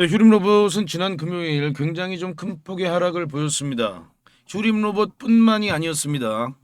네, 휴림 로봇은 지난 금요일 굉장히 좀 큰 폭의 하락을 보였습니다. 휴림 로봇뿐만이 아니었습니다.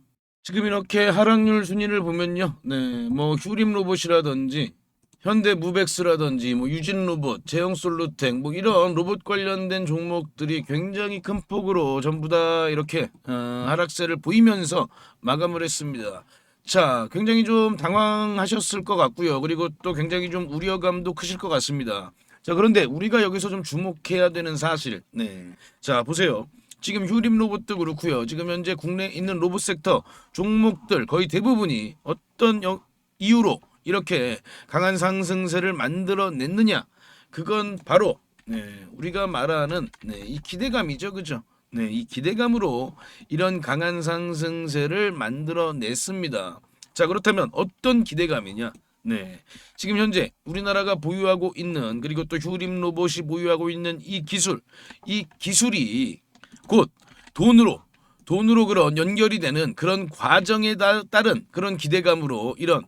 지금 이렇게 하락률 순위를 보면요, 네, 뭐 휴림 로봇이라든지 현대 무벡스라든지 뭐 유진 로봇, 제형 솔루텍 뭐 이런 로봇 관련된 종목들이 굉장히 큰 폭으로 전부 다 이렇게 어, 하락세를 보이면서 마감을 했습니다. 자, 굉장히 좀 당황하셨을 것 같고요. 그리고 또 굉장히 좀 우려감도 크실 것 같습니다. 자, 그런데 우리가 여기서 좀 주목해야 되는 사실. 네. 자, 보세요. 지금 휴림 로봇도 그렇고요. 지금 현재 국내에 있는 로봇 섹터 종목들 거의 대부분이 어떤 여- 이유로 이렇게 강한 상승세를 만들어냈느냐? 그건 바로 네, 우리가 말하는 네, 이 기대감이죠. 그죠? 네, 이 기대감으로 이런 강한 상승세를 만들어냈습니다. 자, 그렇다면 어떤 기대감이냐? 네. 지금 현재 우리나라가 보유하고 있는 그리고 또 휴림 로봇이 보유하고 있는 이 기술, 이 기술이 곧 돈으로 돈으로 그런 연결이 되는 그런 과정에 따- 따른 그런 기대감으로 이런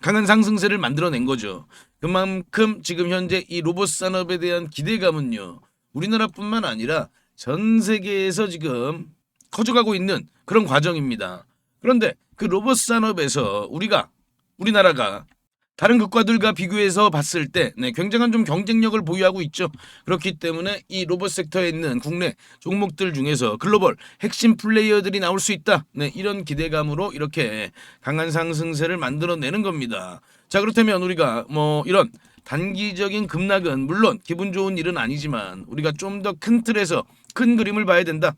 강한 상승세를 만들어낸 거죠. 그만큼 지금 현재 이 로봇 산업에 대한 기대감은요. 우리나라뿐만 아니라 전 세계에서 지금 커져가고 있는 그런 과정입니다. 그런데 그 로봇 산업에서 우리가 우리나라가 다른 국가들과 비교해서 봤을 때 네, 굉장한 좀 경쟁력을 보유하고 있죠. 그렇기 때문에 이 로봇 섹터에 있는 국내 종목들 중에서 글로벌 핵심 플레이어들이 나올 수 있다. 네, 이런 기대감으로 이렇게 강한 상승세를 만들어내는 겁니다. 자, 그렇다면 우리가 뭐 이런 단기적인 급락은 물론 기분 좋은 일은 아니지만 우리가 좀 더 큰 틀에서 큰 그림을 봐야 된다.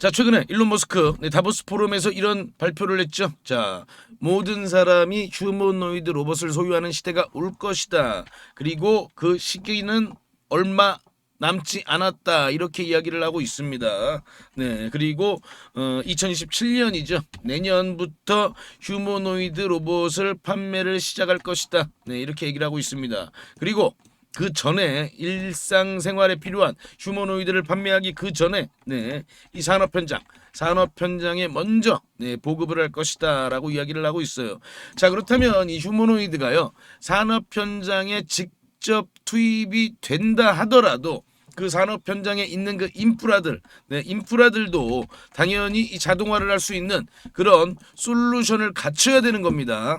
자 최근에 일론 머스크 네, 다보스 포럼에서 이런 발표를 했죠. 자 모든 사람이 휴머노이드 로봇을 소유하는 시대가 올 것이다. 그리고 그 시기는 얼마 남지 않았다 이렇게 이야기를 하고 있습니다. 네 그리고 어, 2027년이죠. 내년부터 휴머노이드 로봇을 판매를 시작할 것이다. 네 이렇게 얘기를 하고 있습니다. 그리고 그 전에 일상생활에 필요한 휴머노이드를 판매하기 그 전에 네, 이 산업 현장 산업 현장에 먼저 네, 보급을 할 것이다라고 이야기를 하고 있어요. 자 그렇다면 이 휴머노이드가요 산업 현장에 직접 투입이 된다 하더라도 그 산업 현장에 있는 그 인프라들, 네, 인프라들도 당연히 이 자동화를 할 수 있는 그런 솔루션을 갖춰야 되는 겁니다.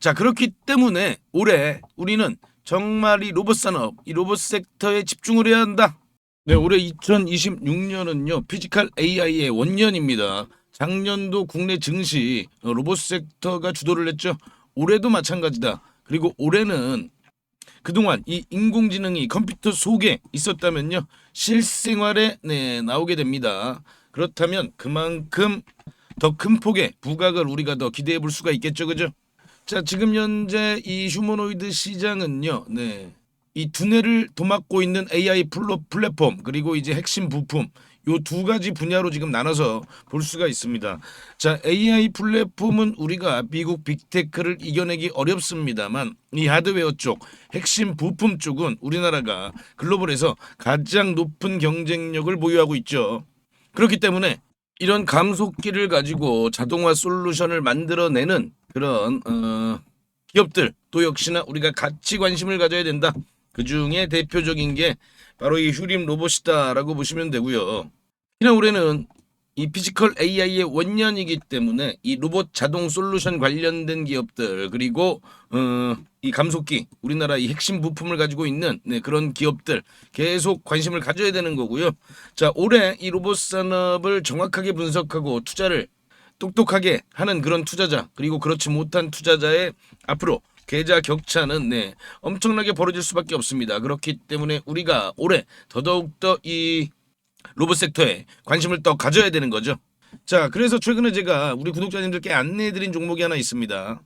자 그렇기 때문에 올해 우리는 정말 이 로봇 산업, 이 로봇 섹터에 집중을 해야 한다. 네, 올해 2026년은요 피지컬 AI의 원년입니다. 작년도 국내 증시 어, 로봇 섹터가 주도를 했죠. 올해도 마찬가지다. 그리고 올해는 그동안 이 인공지능이 컴퓨터 속에 있었다면요 실생활에 네, 나오게 됩니다. 그렇다면 그만큼 더 큰 폭의 부각을 우리가 더 기대해 볼 수가 있겠죠, 그죠? 자, 지금 현재 이 휴머노이드 시장은요, 네. 이 두뇌를 도맡고 있는 AI 플로 플랫폼 그리고 이제 핵심 부품 요 두 가지 분야로 지금 나눠서 볼 수가 있습니다. 자, AI 플랫폼은 우리가 미국 빅테크를 이겨내기 어렵습니다만 이 하드웨어 쪽, 핵심 부품 쪽은 우리나라가 글로벌에서 가장 높은 경쟁력을 보유하고 있죠. 그렇기 때문에 이런 감속기를 가지고 자동화 솔루션을 만들어내는 그런 어, 기업들 또 역시나 우리가 같이 관심을 가져야 된다. 그 중에 대표적인 게 바로 이 휴림 로봇이다라고 보시면 되고요. 올해는 이 피지컬 AI의 원년이기 때문에 이 로봇 자동 솔루션 관련된 기업들 그리고 어, 이 감속기 우리나라 이 핵심 부품을 가지고 있는 네, 그런 기업들 계속 관심을 가져야 되는 거고요. 자 올해 이 로봇 산업을 정확하게 분석하고 투자를 똑똑하게 하는 그런 투자자 그리고 그렇지 못한 투자자의 앞으로 계좌 격차는 네 엄청나게 벌어질 수밖에 없습니다. 그렇기 때문에 우리가 올해 더더욱 더 이 로봇 섹터에 관심을 더 가져야 되는 거죠. 자, 그래서 최근에 제가 우리 구독자님들께 안내해드린 종목이 하나 있습니다.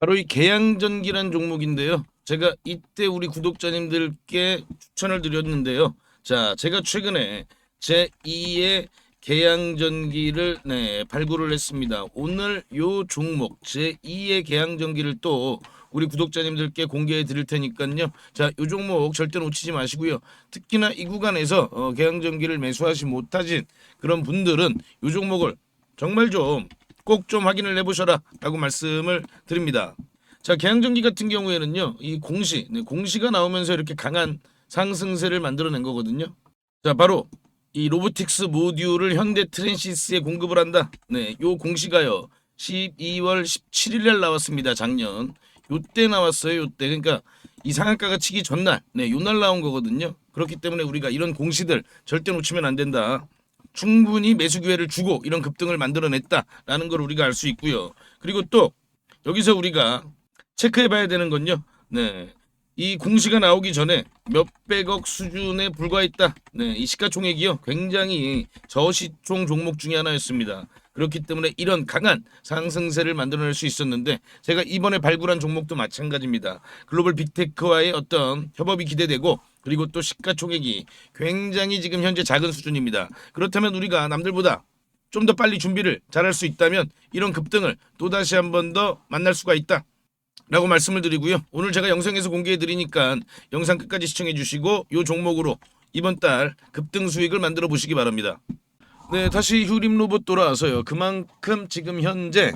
바로 이 계양전기란 종목인데요. 제가 이때 우리 구독자님들께 추천을 드렸는데요. 자, 제가 최근에 제 2의 계양전기를 네, 발굴을 했습니다. 오늘 요 종목 제 2의 계양전기를 또 우리 구독자님들께 공개해 드릴 테니까요. 자, 요 종목 절대 놓치지 마시고요. 특히나 이 구간에서 어, 계양전기를 매수하지 못하신 그런 분들은 요 종목을 정말 좀 꼭좀 확인을 해보셔라 라고 말씀을 드립니다. 자, 계양전기 같은 경우에는요, 이 공시, 네, 공시가 나오면서 이렇게 강한 상승세를 만들어낸 거거든요. 자, 바로 이 로보틱스 모듈을 현대 트랜시스에 공급을 한다. 네, 요 공시가요. 12월 17일 날 나왔습니다. 작년. 요때 나왔어요. 요때. 그러니까 이 상한가가 치기 전날. 네, 요 날 나온 거거든요. 그렇기 때문에 우리가 이런 공시들 절대 놓치면 안 된다. 충분히 매수 기회를 주고 이런 급등을 만들어냈다라는 걸 우리가 알 수 있고요. 그리고 또 여기서 우리가 체크해 봐야 되는 건요. 네. 이 공시가 나오기 전에 몇백억 수준에 불과했다. 네, 이 시가총액이요. 굉장히 저시총 종목 중에 하나였습니다. 그렇기 때문에 이런 강한 상승세를 만들어낼 수 있었는데 제가 이번에 발굴한 종목도 마찬가지입니다. 글로벌 빅테크와의 어떤 협업이 기대되고 그리고 또 시가총액이 굉장히 지금 현재 작은 수준입니다. 그렇다면 우리가 남들보다 좀 더 빨리 준비를 잘할 수 있다면 이런 급등을 또다시 한 번 더 만날 수가 있다. 라고 말씀을 드리고요. 오늘 제가 영상에서 공개해 드리니까 영상 끝까지 시청해 주시고 요 종목으로 이번 달 급등 수익을 만들어 보시기 바랍니다. 네, 다시 휴림 로봇 돌아와서요. 그만큼 지금 현재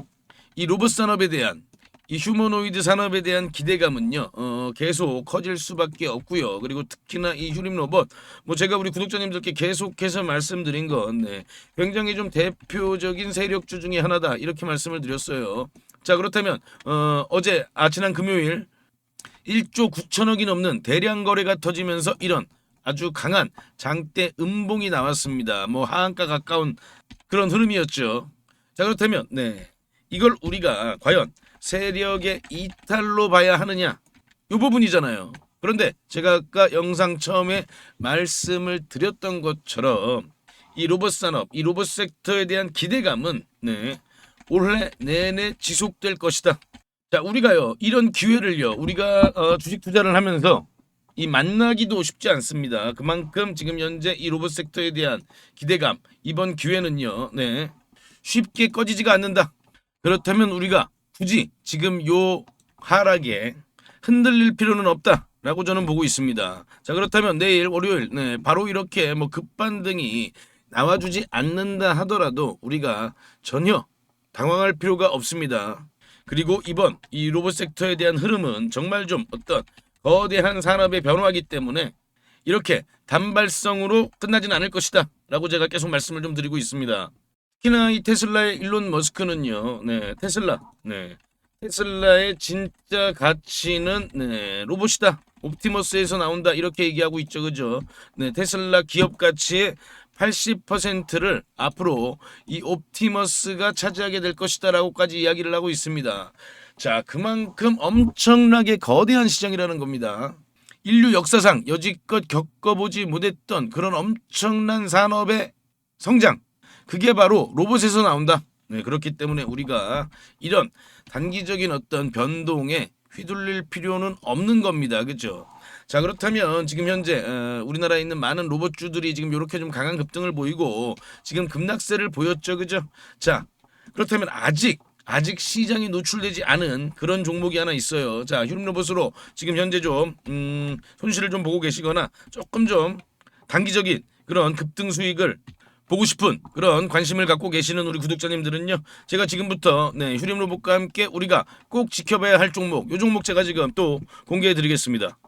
이 로봇 산업에 대한 이 휴머노이드 산업에 대한 기대감은요, 어, 계속 커질 수밖에 없고요. 그리고 특히나 이 휴림 로봇, 뭐 제가 우리 구독자님들께 계속해서 말씀드린 건, 네, 굉장히 좀 대표적인 세력주 중에 하나다 이렇게 말씀을 드렸어요. 자 그렇다면 어, 어제 아 지난 금요일 1조 9천억이 넘는 대량 거래가 터지면서 이런 아주 강한 장대 음봉이 나왔습니다. 뭐 하한가 가까운 그런 흐름이었죠. 자 그렇다면 네 이걸 우리가 과연 세력의 이탈로 봐야 하느냐 이 부분이잖아요. 그런데 제가 아까 영상 처음에 말씀을 드렸던 것처럼 이 로봇 산업, 이 로봇 섹터에 대한 기대감은 네 올해 내내 지속될 것이다. 자, 우리가요 이런 기회를요 우리가 어, 주식 투자를 하면서 이 만나기도 쉽지 않습니다. 그만큼 지금 현재 이 로봇 섹터에 대한 기대감 이번 기회는요, 네 쉽게 꺼지지가 않는다. 그렇다면 우리가 굳이 지금 요 하락에 흔들릴 필요는 없다 라고 저는 보고 있습니다. 자 그렇다면 내일 월요일 네 바로 이렇게 뭐 급반등이 나와주지 않는다 하더라도 우리가 전혀 당황할 필요가 없습니다. 그리고 이번 이 로봇 섹터에 대한 흐름은 정말 좀 어떤 거대한 산업의 변화이기 때문에 이렇게 단발성으로 끝나진 않을 것이다 라고 제가 계속 말씀을 좀 드리고 있습니다. 특히나 이 테슬라의 일론 머스크는요, 네, 테슬라, 네, 테슬라의 진짜 가치는 네, 로봇이다. 옵티머스에서 나온다 이렇게 얘기하고 있죠, 그죠? 네, 테슬라 기업 가치의 80%를 앞으로 이 옵티머스가 차지하게 될 것이다라고까지 이야기를 하고 있습니다. 자, 그만큼 엄청나게 거대한 시장이라는 겁니다. 인류 역사상 여지껏 겪어보지 못했던 그런 엄청난 산업의 성장. 그게 바로 로봇에서 나온다. 네, 그렇기 때문에 우리가 이런 단기적인 어떤 변동에 휘둘릴 필요는 없는 겁니다. 그죠? 자 그렇다면 지금 현재 어, 우리나라에 있는 많은 로봇주들이 지금 이렇게 좀 강한 급등을 보이고 지금 급락세를 보였죠, 그죠? 자 그렇다면 아직 아직 시장이 노출되지 않은 그런 종목이 하나 있어요. 자 휴림 로봇으로 지금 현재 좀 음, 손실을 좀 보고 계시거나 조금 좀 단기적인 그런 급등 수익을 보고 싶은 그런 관심을 갖고 계시는 우리 구독자님들은요. 제가 지금부터 네, 휴림 로봇과 함께 우리가 꼭 지켜봐야 할 종목, 요 종목 제가 지금 또 공개해 드리겠습니다.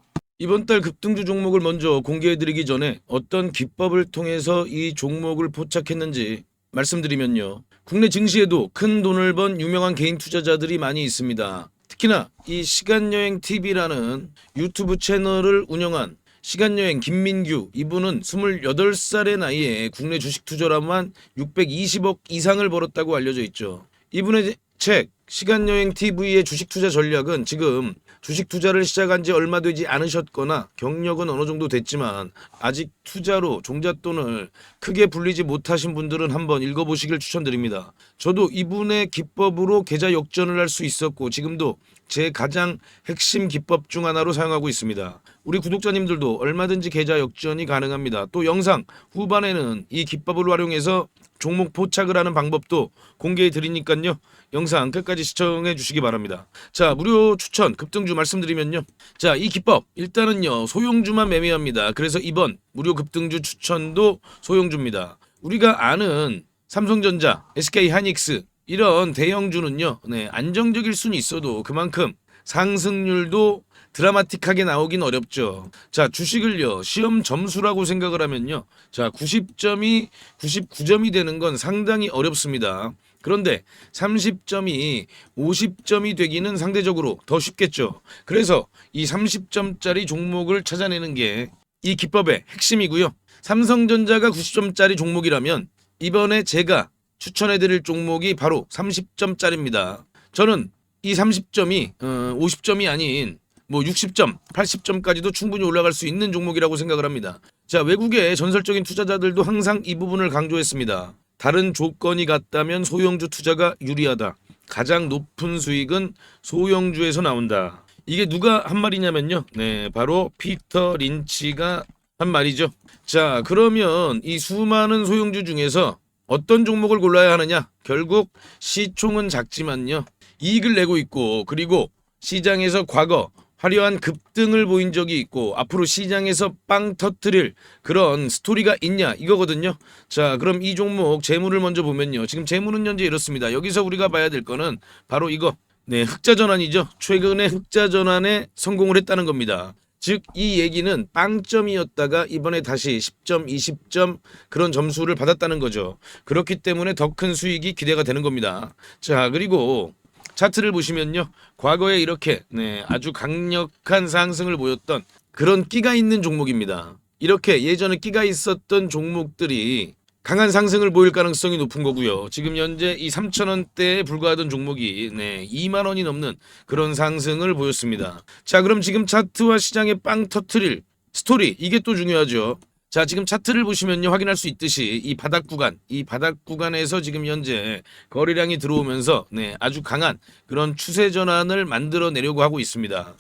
이번 달 급등주 종목을 먼저 공개해 드리기 전에 어떤 기법을 통해서 이 종목을 포착했는지 말씀드리면요. 국내 증시에도 큰 돈을 번 유명한 개인 투자자들이 많이 있습니다. 특히나 이 시간여행 TV라는 유튜브 채널을 운영한 시간여행 김민규 이분은 28살의 나이에 국내 주식 투자로만 620억 이상을 벌었다고 알려져 있죠. 이분의 책 시간여행 TV의 주식 투자 전략은 지금 주식 투자를 시작한 지 얼마 되지 않으셨거나 경력은 어느 정도 됐지만 아직 투자로 종잣돈을 크게 불리지 못하신 분들은 한번 읽어보시길 추천드립니다. 저도 이분의 기법으로 계좌 역전을 할 수 있었고 지금도 제 가장 핵심 기법 중 하나로 사용하고 있습니다. 우리 구독자님들도 얼마든지 계좌 역전이 가능합니다. 또 영상 후반에는 이 기법을 활용해서 종목 포착을 하는 방법도 공개해 드리니까요. 영상 끝까지 시청해 주시기 바랍니다. 자, 무료 추천 급등주 말씀드리면요. 자, 이 기법 일단은요. 소형주만 매매합니다. 그래서 이번 무료 급등주 추천도 소형주입니다. 우리가 아는 삼성전자, SK 하이닉스 이런 대형주는요. 네, 안정적일 수는 있어도 그만큼 상승률도 드라마틱하게 나오긴 어렵죠. 자, 주식을요, 시험 점수라고 생각을 하면요. 자, 90점이 99점이 되는 건 상당히 어렵습니다. 그런데 30점이 50점이 되기는 상대적으로 더 쉽겠죠. 그래서 이 30점짜리 종목을 찾아내는 게 이 기법의 핵심이고요. 삼성전자가 90점짜리 종목이라면 이번에 제가 추천해드릴 종목이 바로 30점짜리입니다. 저는 이 30점이 어, 50점이 아닌 뭐 60점, 80점까지도 충분히 올라갈 수 있는 종목이라고 생각을 합니다. 자, 외국의 전설적인 투자자들도 항상 이 부분을 강조했습니다. 다른 조건이 같다면 소형주 투자가 유리하다. 가장 높은 수익은 소형주에서 나온다. 이게 누가 한 말이냐면요. 네, 바로 피터 린치가 한 말이죠. 자, 그러면 이 수많은 소형주 중에서 어떤 종목을 골라야 하느냐? 결국 시총은 작지만요. 이익을 내고 있고 그리고 시장에서 과거 화려한 급등을 보인 적이 있고 앞으로 시장에서 빵 터트릴 그런 스토리가 있냐 이거거든요. 자, 그럼 이 종목 재물을 먼저 보면요. 지금 재물은 현재 이렇습니다. 여기서 우리가 봐야 될 거는 바로 이거. 네, 흑자 전환이죠. 최근에 흑자 전환에 성공을 했다는 겁니다. 즉 이 얘기는 빵점이었다가 이번에 다시 10점, 20점 그런 점수를 받았다는 거죠. 그렇기 때문에 더 큰 수익이 기대가 되는 겁니다. 자, 그리고 차트를 보시면요. 과거에 이렇게 네, 아주 강력한 상승을 보였던 그런 끼가 있는 종목입니다. 이렇게 예전에 끼가 있었던 종목들이 강한 상승을 보일 가능성이 높은 거고요. 지금 현재 이 3,000원대에 불과하던 종목이 네, 2만 원이 넘는 그런 상승을 보였습니다. 자, 그럼 지금 차트와 시장의 빵 터트릴 스토리 이게 또 중요하죠. 자, 지금 차트를 보시면요. 확인할 수 있듯이 이 바닥 구간, 이 바닥 구간에서 지금 현재 거래량이 들어오면서 네, 아주 강한 그런 추세 전환을 만들어 내려고 하고 있습니다.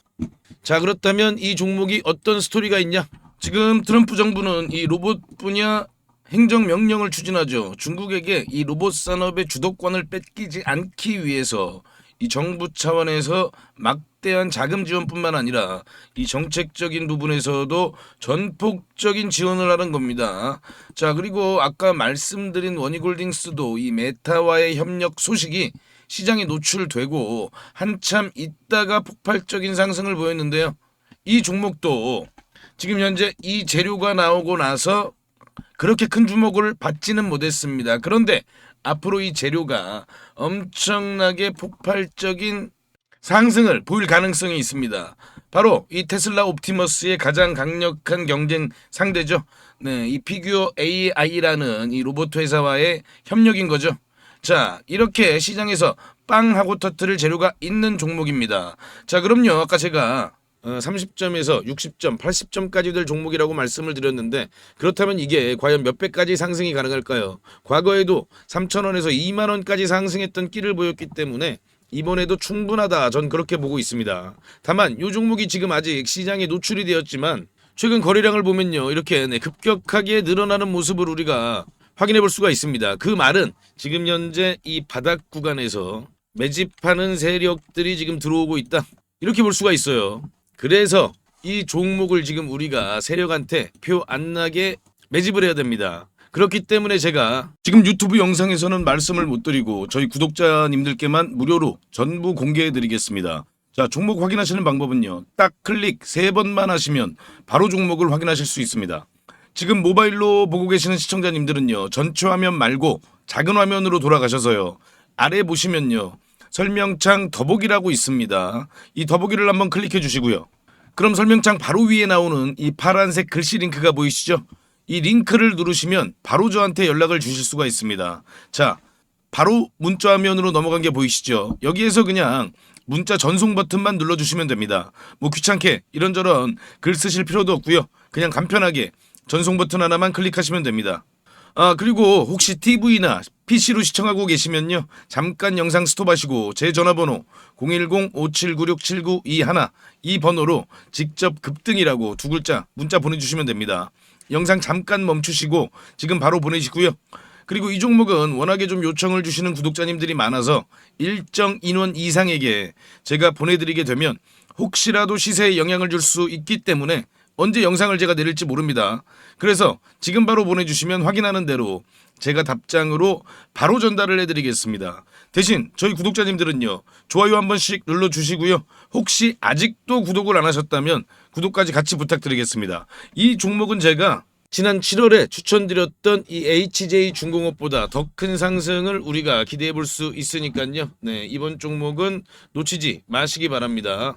자, 그렇다면 이 종목이 어떤 스토리가 있냐? 지금 트럼프 정부는 이 로봇 분야 행정 명령을 추진하죠. 중국에게 이 로봇 산업의 주도권을 뺏기지 않기 위해서 이 정부 차원에서 막 대한 자금 지원뿐만 아니라 이 정책적인 부분에서도 전폭적인 지원을 하는 겁니다. 자, 그리고 아까 말씀드린 원희골딩스도 이 메타와의 협력 소식이 시장에 노출되고 한참 있다가 폭발적인 상승을 보였는데요. 이 종목도 지금 현재 이 재료가 나오고 나서 그렇게 큰 주목을 받지는 못했습니다. 그런데 앞으로 이 재료가 엄청나게 폭발적인 상승을 보일 가능성이 있습니다. 바로 이 테슬라 옵티머스의 가장 강력한 경쟁 상대죠. 네, 이 피규어 AI라는 이 로봇 회사와의 협력인 거죠. 자, 이렇게 시장에서 빵 하고 터트릴 재료가 있는 종목입니다. 자, 그럼요. 아까 제가 어, 30점에서 60점, 80점까지 될 종목이라고 말씀을 드렸는데 그렇다면 이게 과연 몇 배까지 상승이 가능할까요? 과거에도 3,000원에서 2만 원까지 상승했던 끼를 보였기 때문에 이번에도 충분하다. 전 그렇게 보고 있습니다. 다만 이 종목이 지금 아직 시장에 노출이 되었지만 최근 거래량을 보면요. 이렇게 네, 급격하게 늘어나는 모습을 우리가 확인해 볼 수가 있습니다. 그 말은 지금 현재 이 바닥 구간에서 매집하는 세력들이 지금 들어오고 있다. 이렇게 볼 수가 있어요. 그래서 이 종목을 지금 우리가 세력한테 표 안 나게 매집을 해야 됩니다. 그렇기 때문에 제가 지금 유튜브 영상에서는 말씀을 못 드리고 저희 구독자님들께만 무료로 전부 공개해 드리겠습니다. 자, 종목 확인하시는 방법은요. 딱 클릭 세 번만 하시면 바로 종목을 확인하실 수 있습니다. 지금 모바일로 보고 계시는 시청자님들은요. 전체 화면 말고 작은 화면으로 돌아가셔서요. 아래 보시면요. 설명창 더보기라고 있습니다. 이 더보기를 한번 클릭해 주시고요. 그럼 설명창 바로 위에 나오는 이 파란색 글씨 링크가 보이시죠? 이 링크를 누르시면 바로 저한테 연락을 주실 수가 있습니다. 자, 바로 문자 화면으로 넘어간 게 보이시죠? 여기에서 그냥 문자 전송 버튼만 눌러주시면 됩니다. 뭐 귀찮게 이런저런 글 쓰실 필요도 없고요. 그냥 간편하게 전송 버튼 하나만 클릭하시면 됩니다. 아 그리고 혹시 TV나 PC로 시청하고 계시면요 잠깐 영상 스톱하시고 제 전화번호 010-5796-7921 이 번호로 직접 급등이라고 두 글자 문자 보내주시면 됩니다 영상 잠깐 멈추시고 지금 바로 보내시고요 그리고 이 종목은 워낙에 좀 요청을 주시는 구독자님들이 많아서 일정 인원 이상에게 제가 보내드리게 되면 혹시라도 시세에 영향을 줄 수 있기 때문에 언제 영상을 제가 내릴지 모릅니다. 그래서 지금 바로 보내주시면 확인하는 대로 제가 답장으로 바로 전달을 해드리겠습니다. 대신 저희 구독자님들은요 좋아요 한 번씩 눌러주시고요. 혹시 아직도 구독을 안 하셨다면 구독까지 같이 부탁드리겠습니다. 이 종목은 제가 지난 7월에 추천드렸던 이 HJ 중공업보다 더 큰 상승을 우리가 기대해 볼 수 있으니까요. 네 이번 종목은 놓치지 마시기 바랍니다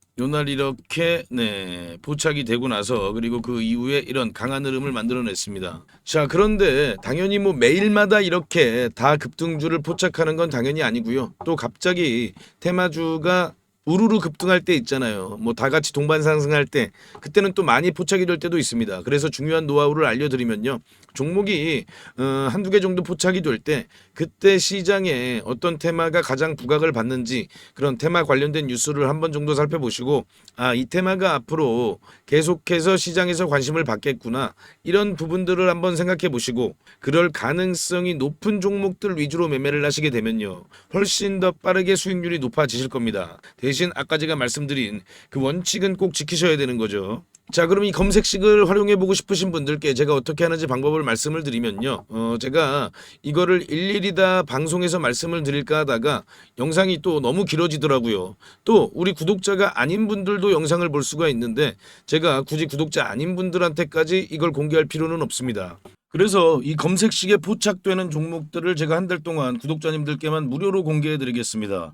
요날 이렇게 네, 포착이 되고 나서 그리고 그 이후에 이런 강한 흐름을 만들어냈습니다. 자, 그런데 당연히 뭐 매일마다 이렇게 다 급등주를 포착하는 건 당연히 아니고요. 또 갑자기 테마주가 우르르 급등할 때 있잖아요. 뭐 다 같이 동반 상승할 때 그때는 또 많이 포착이 될 때도 있습니다. 그래서 중요한 노하우를 알려드리면요. 종목이 어, 한두 개 정도 포착이 될 때 그때 시장에 어떤 테마가 가장 부각을 받는지 그런 테마 관련된 뉴스를 한 번 정도 살펴보시고 아 이 테마가 앞으로 계속해서 시장에서 관심을 받겠구나 이런 부분들을 한번 생각해 보시고 그럴 가능성이 높은 종목들 위주로 매매를 하시게 되면요 훨씬 더 빠르게 수익률이 높아지실 겁니다. 대신 아까 제가 말씀드린 그 원칙은 꼭 지키셔야 되는 거죠 자 그럼 이 검색식을 활용해 보고 싶으신 분들께 제가 어떻게 하는지 방법을 말씀을 드리면요. 어 제가 이거를 일일이 다 방송에서 말씀을 드릴까 하다가 영상이 또 너무 길어지더라고요. 또 우리 구독자가 아닌 분들도 영상을 볼 수가 있는데 제가 굳이 구독자 아닌 분들한테까지 이걸 공개할 필요는 없습니다. 그래서 이 검색식에 포착되는 종목들을 제가 한 달 동안 구독자님들께만 무료로 공개해 드리겠습니다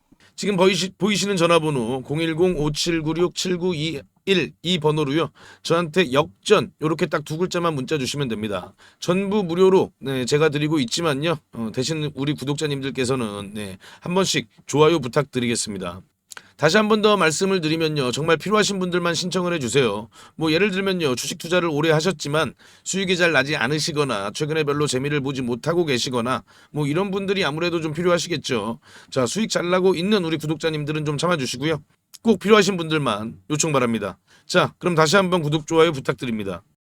지금 보이시, 보이시는 전화번호 010-5796-7921 이 번호로요. 저한테 역전 이렇게 딱 두 글자만 문자 주시면 됩니다. 전부 무료로 네, 제가 드리고 있지만요. 어, 대신 우리 구독자님들께서는 네, 한 번씩 좋아요 부탁드리겠습니다. 다시 한 번 더 말씀을 드리면요. 정말 필요하신 분들만 신청을 해주세요. 뭐 예를 들면요. 주식 투자를 오래 하셨지만 수익이 잘 나지 않으시거나 최근에 별로 재미를 보지 못하고 계시거나 뭐 이런 분들이 아무래도 좀 필요하시겠죠. 자 수익 잘 나고 있는 우리 구독자님들은 좀 참아주시고요. 꼭 필요하신 분들만 요청 바랍니다. 자 그럼 다시 한번 구독 좋아요 부탁드립니다.